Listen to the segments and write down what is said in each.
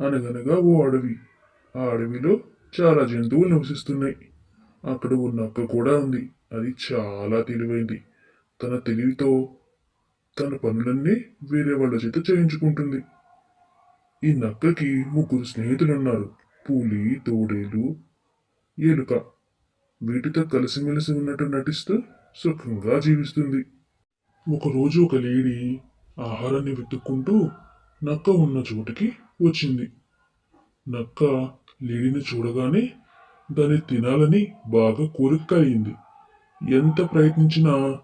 అనగనగా ఓ అడవి. ఆ అడవిలో చాలా జంతువులు నివసిస్తున్నాయి. అక్కడ ఓ నక్క కూడా ఉంది. అది చాలా తెలివైంది. తన తెలివితో తన పనులన్నీ వేరే వాళ్ళ చేత చేయించుకుంటుంది. ఈ నక్కకి ముగ్గురు స్నేహితులు ఉన్నారు పులి తోడేలు ఏలుక వీటితో కలిసిమెలిసి ఉన్నట్టు నటిస్తూ సుఖంగా జీవిస్తుంది. ఒకరోజు ఒక లేడీ ఆహారాన్ని వెతుక్కుంటూ నక్క ఉన్న చోటికి వచ్చింది. నక్క లేడీని చూడగానే దాన్ని తినాలని బాగా కోరిక కలిగింది. ఎంత ప్రయత్నించినా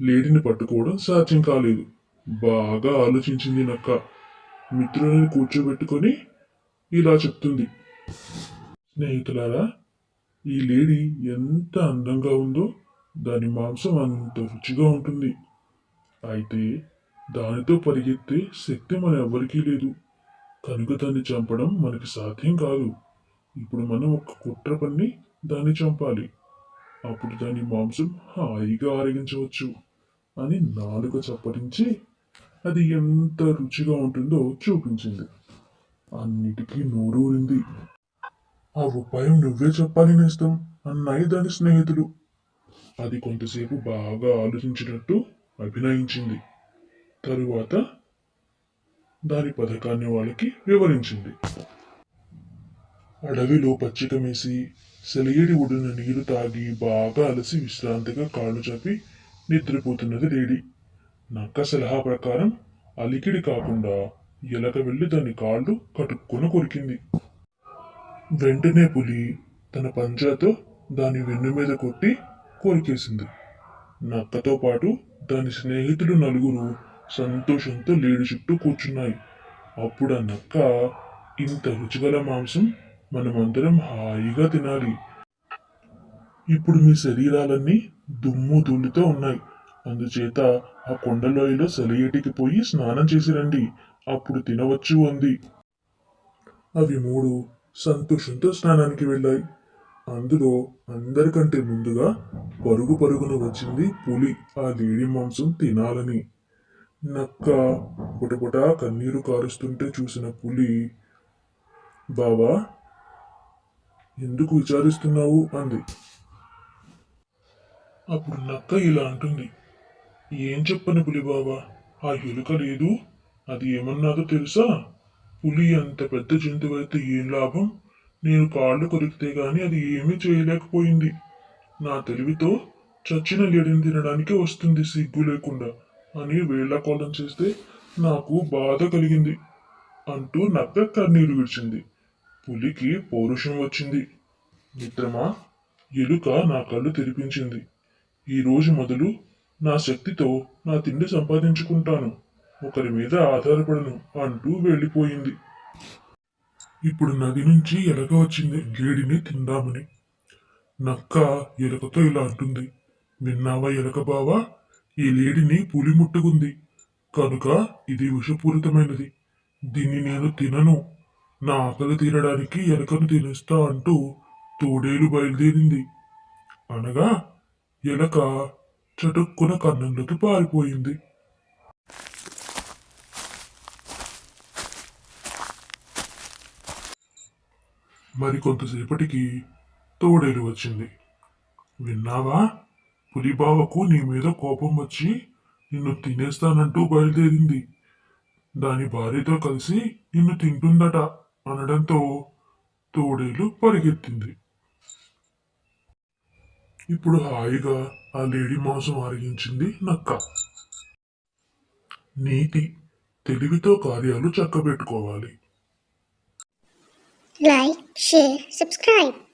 లేడీని పట్టుకోవడం సాధ్యం కాలేదు. బాగా ఆలోచించింది నక్క. మిత్రులను కూర్చోబెట్టుకొని ఇలా చెప్తుంది. స్నేహితులారా ఈ లేడీ ఎంత అందంగా ఉందో దాని మాంసం అంత రుచిగా ఉంటుంది. అయితే దానితో పరిగెత్తే శక్తి మన ఎవ్వరికీ లేదు. కనుక దాన్ని చంపడం మనకి సాధ్యం కాదు. ఇప్పుడు మనం ఒక కుట్ర పన్ని దాన్ని చంపాలి. అప్పుడు దాని మాంసం హాయిగా ఆరగించవచ్చు. అని నాలుక చప్పరించి అది ఎంత రుచిగా ఉంటుందో చూపించింది. అన్నిటికీ నోరూరింది ఆ ఉపాయం నువ్వే చెప్పాలి నేస్తం అన్నాయి దాని స్నేహితులు. అది కొంతసేపు బాగా ఆలోచించినట్టు అభినయించింది. తరువాత దాని పథకాన్ని వాళ్ళకి వివరించింది. అడవిలో పచ్చిక మేసి సెలయేడి ఒడిన నీరు తాగి బాగా అలసి విశ్రాంతిగా కాళ్ళు చాపి నిద్రపోతున్నది లేడి. నక్క సలహా ప్రకారం అలికిడి కాకుండా ఎలక వెళ్ళి దాని కాళ్ళు కటుక్కున కొరికింది. వెంటనే పులి తన పంజాతో దాని వెన్ను మీద కొట్టి కొరికేసింది. నక్కతో పాటు దాని స్నేహితులు నలుగురు సంతోషంతో లేడి చుట్టూ కూర్చున్నాయి. అప్పుడు ఆ నక్క ఇంత రుచిగల మాంసం మనమందరం హాయిగా తినాలి. ఇప్పుడు మీ శరీరాలన్నీ దుమ్ము ధూళితో ఉన్నాయి. అందుచేత ఆ కొండలోయలో సెలయేటికి పోయి స్నానం చేసి రండి. అప్పుడు తినవచ్చు అంది. అవి మూడు సంతోషంతో స్నానానికి వెళ్ళాయి. అందులో అందరికంటే ముందుగా పరుగు పరుగున వచ్చింది పులి. ఆ లేడి మాంసం తినాలని. నక్క పుటపుట కన్నీరు కారుస్తుంటే చూసిన పులి బావా ఎందుకు విచారిస్తున్నావు? అంది. అప్పుడు నక్క ఇలా అంటుంది ఏం చెప్పను పులి బావా ఆ ఎలుక లేదు అది ఏమన్నాదో తెలుసా? పులి అంత పెద్ద జంతువు అయితే ఏం లాభం? నేను కాళ్ళు కొరికితే గాని అది ఏమీ చేయలేకపోయింది. నా తెలివితో చచ్చిన లేడిని తినడానికి వస్తుంది సిగ్గు లేకుండా. అని వేళ్ళకోళం చేస్తే నాకు బాధ కలిగింది అంటూ నక్క కన్నీరు విడిచింది. పులికి పౌరుషం వచ్చింది. మిత్రమా ఎలుక నా కళ్ళు తెరిపించింది. ఈ రోజు మొదలు నా శక్తితో నా తిండి సంపాదించుకుంటాను. ఒకరి మీద ఆధారపడను అంటూ వెళ్ళిపోయింది. ఇప్పుడు నది నుంచి ఎలక వచ్చింది. గేడిని తిందామని. నక్క ఎలుకతో ఇలా అంటుంది. విన్నావా ఎలక బావా? ఈ లేడిని పులి ముట్టుకుంది. కనుక ఇది విషపూరితమైనది. దీన్ని నేను తినను. నా ఆకలి తీరడానికి ఎలకను తినేస్తా అంటూ తోడేలు బయలుదేరింది. అనగా ఎలక చటుక్కున కన్నంలోకి పారిపోయింది. మరి కొంతసేపటికి తోడేలు వచ్చింది. విన్నావా? పులిబావకు నీ మీద కోపం వచ్చి నిన్ను తినేస్తానంటూ బయలుదేరింది. దాని భార్యతో కలిసి నిన్ను తింటుందట అనడంతో తోడేలు పరిగెత్తింది. ఇప్పుడు హాయిగా ఆ లేడీ మాంసం ఆరగించింది నక్క. నీతి తెలివితో కార్యాలు చక్కబెట్టుకోవాలి. Like share subscribe.